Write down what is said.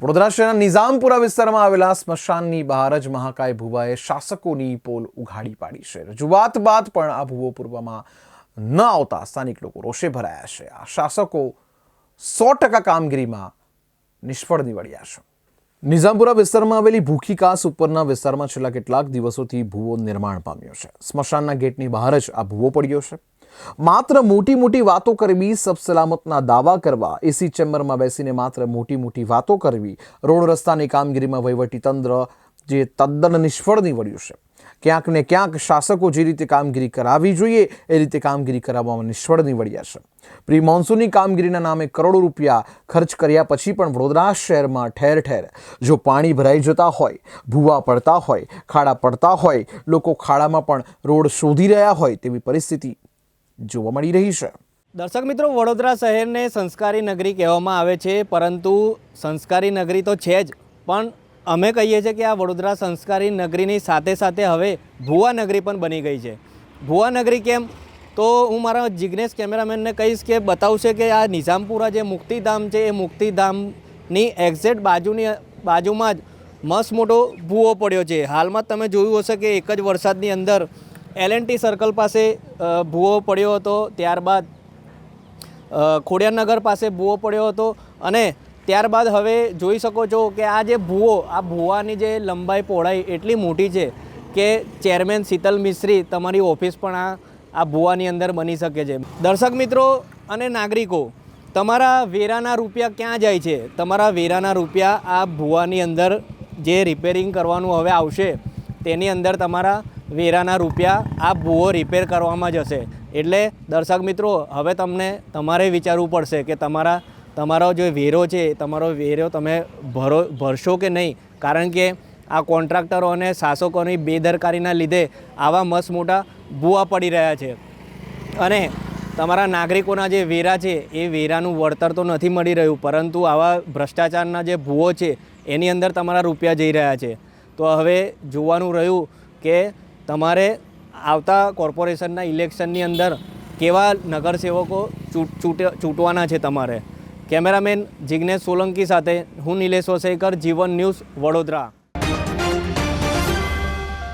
વડોદરા શહેરના નિઝામપુરા વિસ્તારમાં આવેલા સ્મશાનની બહાર જ મહાકાય ભુવાએ શાસકોની પોલ ઉઘાડી પાડી છે. રજૂઆત બાદ પણ આ ભુવો પૂર્વમાં ન આવતા સ્થાનિક લોકો રોષે ભરાયા છે. આ શાસકો સો ટકા કામગીરીમાં નિષ્ફળ નીવડ્યા છે. નિઝામપુરા વિસ્તારમાં આવેલી ભૂખી કાસ ઉપરના વિસ્તારમાં છેલ્લા કેટલાક દિવસોથી ભૂવો નિર્માણ પામ્યો છે. સ્મશાનના ગેટની બહાર જ આ ભૂવો પડ્યો છે. માત્ર મોટી મોટી વાતો કરવી સબસલામતના દાવા કરવા, એસી ચેમ્બરમાં બેસીને માત્ર મોટી મોટી વાતો કરવી, રોડ રસ્તાની કામગીરીમાં વહીવટી તંત્ર જે તદ્દન નિષ્ફળ નીવડ્યું છે. ક્યાંક ને ક્યાંક શાસકો જે રીતે કામગીરી કરાવવી જોઈએ, એ રીતે કામગીરી કરાવવામાં નિષ્ફળ નીવડ્યા છે. પ્રી મોન્સૂનની કામગીરીના નામે કરોડો રૂપિયા ખર્ચ કર્યા પછી પણ વડોદરા શહેરમાં ઠેર ઠેર જો પાણી ભરાઈ જતા હોય, ભૂવા પડતા હોય, ખાડા પડતા હોય, લોકો ખાડામાં પણ રોડ શોધી રહ્યા હોય તેવી પરિસ્થિતિ જોવા મળી રહી છે. દર્શક મિત્રો, વડોદરા શહેરને સંસ્કારી નગરી કહેવામાં આવે છે, પરંતુ સંસ્કારી નગરી તો છે જ. પણ અમે કહીએ છીએ કે આ વડોદરા સંસ્કારી નગરીની સાથે સાથે હવે ભુવા નગરી પણ બની ગઈ છે. ભુવા નગરી કેમ? તો હું મારા જિગ્નેશ કેમેરામેનને કહીશ કે બતાવશે કે આ નિઝામપુરા જે મુક્તિધામ છે, એ મુક્તિધામની એક્ઝેક્ટ બાજુની, બાજુમાં જ મસ્ત મોટો ભૂવો પડ્યો છે. હાલમાં તમે જોયું હશે કે એક જ વરસાદની અંદર એલ ટી સર્કલ પાસે ભૂવો પડ્યો હતો, ત્યારબાદ ખોડિયારનગર પાસે ભૂવો પડ્યો હતો અને ત્યારબાદ હવે જોઈ શકો છો કે આ જે ભૂવો, આ ભૂવાની જે લંબાઈ પહોળાઈ એટલી મોટી છે કે ચેરમેન શીતલ મિશ્રી તમારી ઓફિસ પણ આ આ ભૂવાની અંદર બની શકે છે. દર્શક મિત્રો અને નાગરિકો, તમારા વેરાના રૂપિયા ક્યાં જાય છે? તમારા વેરાના રૂપિયા આ ભૂવાની અંદર જે રિપેરિંગ કરવાનું હવે આવશે, તેની અંદર તમારા વેરાના રૂપિયા આ ભૂવો રિપેર કરવામાં જશે એટલે દર્શક મિત્રો, હવે તમને તમારે વિચારવું પડશે કે તમારા, તમારો જે વેરો છે, તમારો વેરો તમે ભરો, ભરશો કે નહીં? કારણ કે આ કોન્ટ્રાક્ટરો અને શાસકોની બેદરકારીના લીધે આવા મસ્ત મોટા ભૂવા પડી રહ્યા છે. અને તમારા નાગરિકોના જે વેરા છે, એ વેરાનું વળતર તો નથી મળી રહ્યું, પરંતુ આવા ભ્રષ્ટાચારના જે ભૂવો છે, એની અંદર તમારા રૂપિયા જઈ રહ્યા છે. તો હવે જોવાનું રહ્યું કે તમારે આવતા કોર્પોરેશનના ઇલેક્શનની અંદર કેવા નગરસેવકો ચૂંટ, ચૂંટ- ચૂંટવાના છે તમારે? કેમેરામેન જિજ્ઞેશ સોલંકી સાથે હું નિલેશ વસેકર, જીવન ન્યૂઝ વડોદરા.